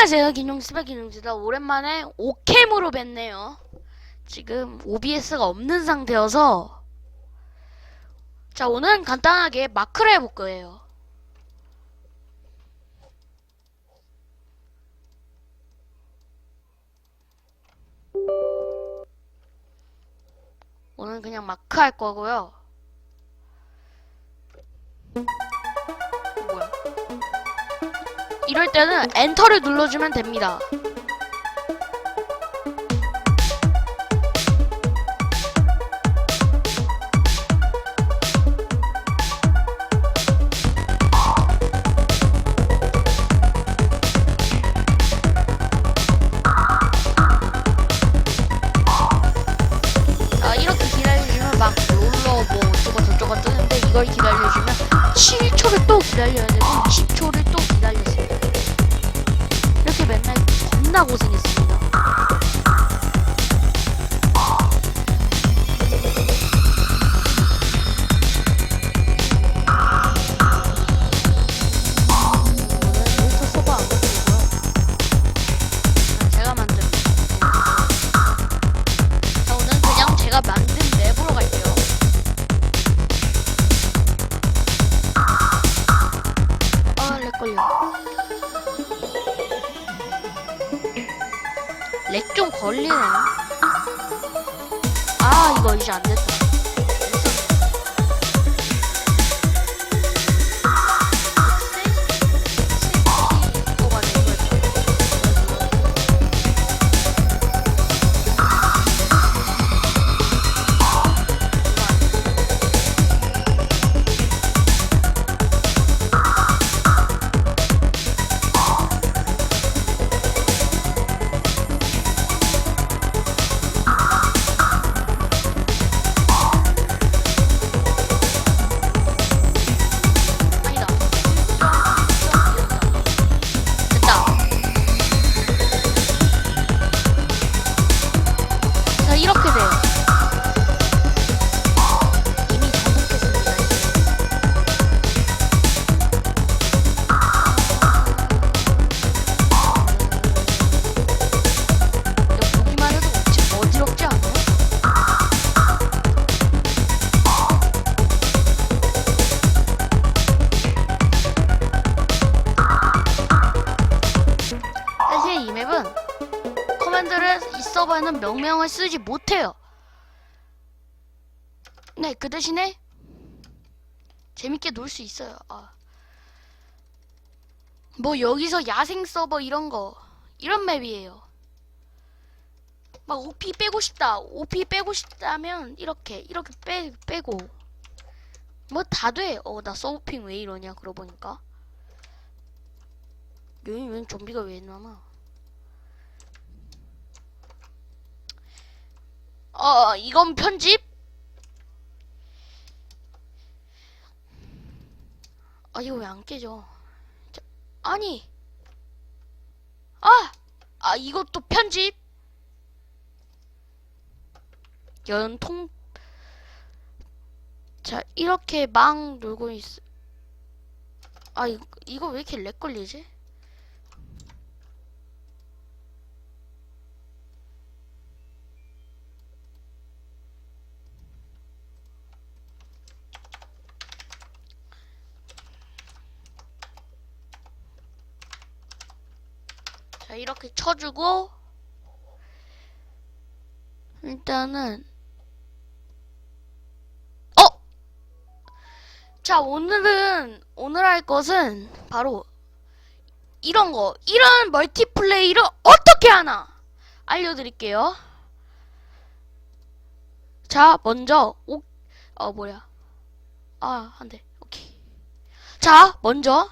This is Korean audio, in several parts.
안녕하세요 김용수의 김용수다. 오랜만에 오캠으로 뵀네요. 지금 OBS가 없는 상태여서. 자 오늘은 간단하게 마크를 해볼 거예요. 오늘 그냥 마크 할 거고요 이럴 때는 엔터를 눌러주면 됩니다. 아, 뭐 이걸 기다려주면 7초를 또 기다려야 되고 20초를 겁나 고생했습 좀 걸리네. 이 서버에는 명명을 쓰지 못해요. 네, 그 대신에 재밌게 놀 수 있어요. 아. 뭐 여기서 야생 서버 이런 거 이런 맵이에요. 막 OP 빼고 싶다. OP 빼고 싶다면 이렇게 이렇게 빼 빼고 뭐 다 돼. 어, 나 서브핑 왜 이러냐 그러고 보니까. 여기 웬 좀비가 왜 나나? 어, 이건 편집? 아, 이거 왜 안 깨져? 자, 아니! 아! 아, 이것도 편집? 연통? 자, 이렇게 막 놀고 있, 아, 이거, 이거 왜 이렇게 렉 걸리지? 자, 이렇게 쳐주고, 일단은, 어! 자, 오늘은, 오늘 할 것은, 바로, 이런 거, 이런 멀티플레이를 어떻게 하나! 알려드릴게요. 자, 먼저, 오, 어, 뭐야. 아, 안 돼. 오케이. 자, 먼저,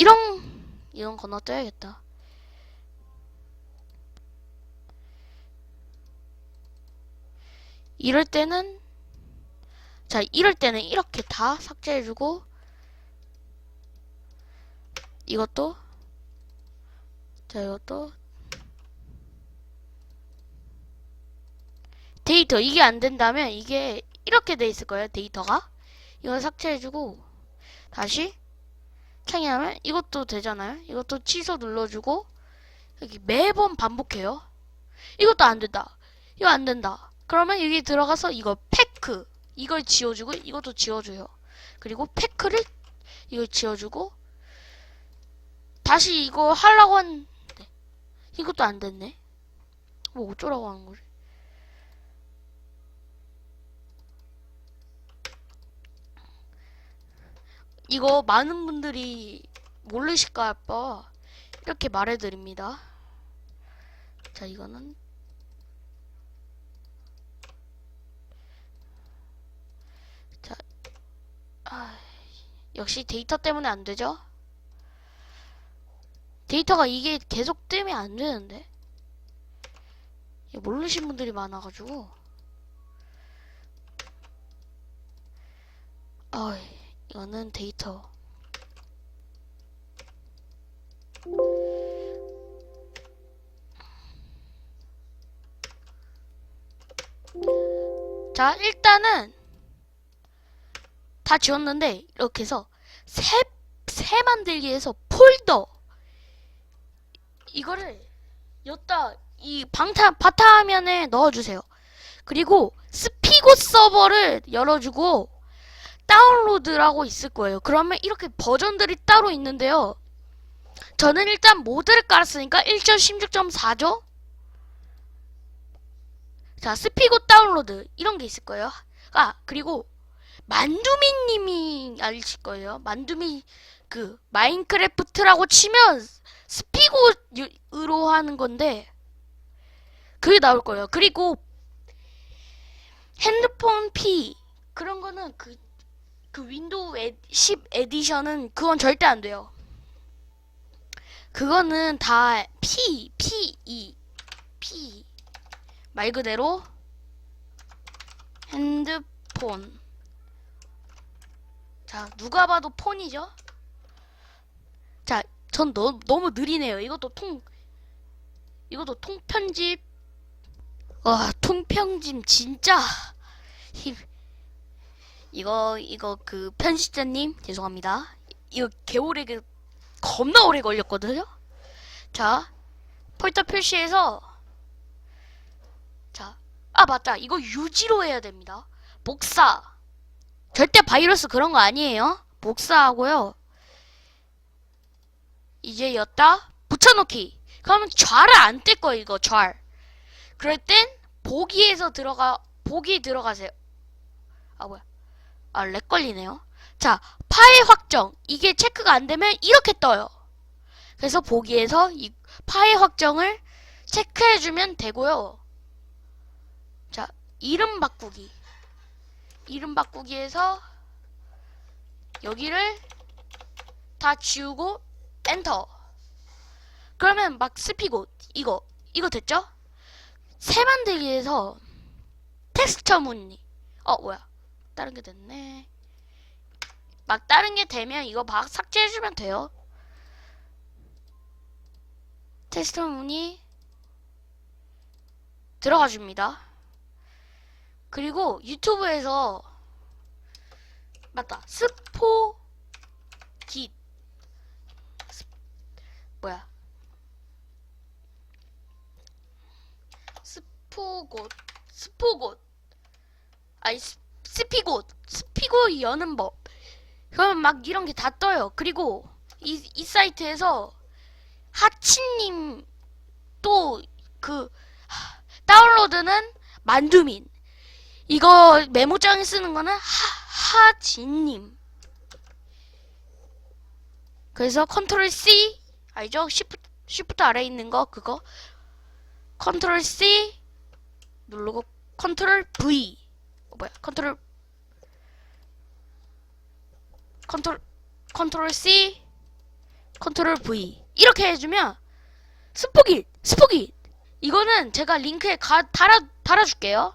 이런 이건 건너뛰어야겠다. 이럴 때는 자 이럴 때는 이렇게 다 삭제해주고 이것도 자 이것도 데이터 이게 안 된다면 이게 이렇게 돼 있을 거예요 데이터가 이걸 삭제해주고 다시 창의하면 이것도 되잖아요. 이것도 취소 눌러주고 여기 매번 반복해요. 이것도 안 된다. 이거 안 된다. 그러면 여기 들어가서 이거 패크. 이걸 지워주고 이것도 지워줘요. 그리고 패크를 이걸 지워주고 다시 이거 하려고 하는데 이것도 안 됐네. 뭐 어쩌라고 하는 거지 이거 많은 분들이 모르실까 봐 이렇게 말해드립니다. 자, 이거는 자, 아, 역시 데이터 때문에 안 되죠? 데이터가 이게 계속 뜨면 안 되는데 모르신 분들이 많아가지고 아, 이 거는 데이터 자, 일단은 다 지웠는데 이렇게 해서 새, 새 만들기 해서 폴더 이거를 여기다 이 방타 바탕화면에 넣어주세요. 그리고 스피고 서버를 열어주고 다운로드라고 있을 거예요. 그러면 이렇게 버전들이 따로 있는데요. 저는 일단 모드를 깔았으니까 1.16.4죠? 자, 스피고 다운로드 이런 게 있을 거예요. 아, 그리고 만두미 님이 알실 거예요. 만두미 그 마인크래프트라고 치면 스피고으로 하는 건데 그게 나올 거예요. 그리고 핸드폰 P 그런 거는 그, 그 윈도우 에, 10 에디션은 그건 절대 안 돼요. 그거는 다 P, P, E, P 말 그대로 핸드폰 자 누가 봐도 폰이죠? 자 전 너무 느리네요. 이것도 통 이것도 통편집 와 통편집 진짜 힘 이거 이거 그 편집자님 죄송합니다. 이거 개오래 그 겁나 오래 걸렸거든요. 자 폴더 표시해서 자 아 맞다 이거 유지로 해야 됩니다. 복사 절대 바이러스 그런 거 아니에요. 복사하고요. 이제 였다 붙여넣기. 그러면 좌를 안 뜰 거예요 이거 좌. 그럴 땐 보기에서 들어가 보기 들어가세요. 아 뭐야? 아 렉 걸리네요. 자 파일 확정 이게 체크가 안 되면 이렇게 떠요. 그래서 보기에서 이 파일 확정을 체크해주면 되고요. 자 이름 바꾸기 이름 바꾸기에서 여기를 다 지우고 엔터. 그러면 막 스피고 이거 이거 됐죠? 새 만들기에서 텍스처 무늬. 어 뭐야? 다른 게 됐네. 막 다른 게 되면 이거 막 삭제해주면 돼요. 텍스처 무늬 들어가 줍니다. 그리고 유튜브에서 맞다 스포 깃 스- 뭐야 스포곳 스포곳 아니 스, 스피곳 스피곳 여는 법. 그러면 막 이런 게 다 떠요. 그리고 이, 이 사이트에서 하치님 또 그 다운로드는 만두민. 이거 메모장에 쓰는 거는 하, 하진님. 그래서 컨트롤 C 알죠? 시프트 시프트 아래 있는 거 그거? 컨트롤 C 누르고 컨트롤 V. 어, 뭐야 컨트롤 컨트롤 컨트롤 C 컨트롤 V 이렇게 해주면 스포깃 스포깃 이거는 제가 링크에 가, 달아 달아줄게요.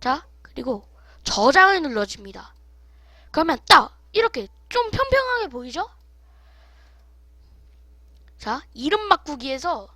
자, 그리고 저장을 눌러줍니다. 그러면 딱 이렇게 좀 평평하게 보이죠? 자, 이름 바꾸기에서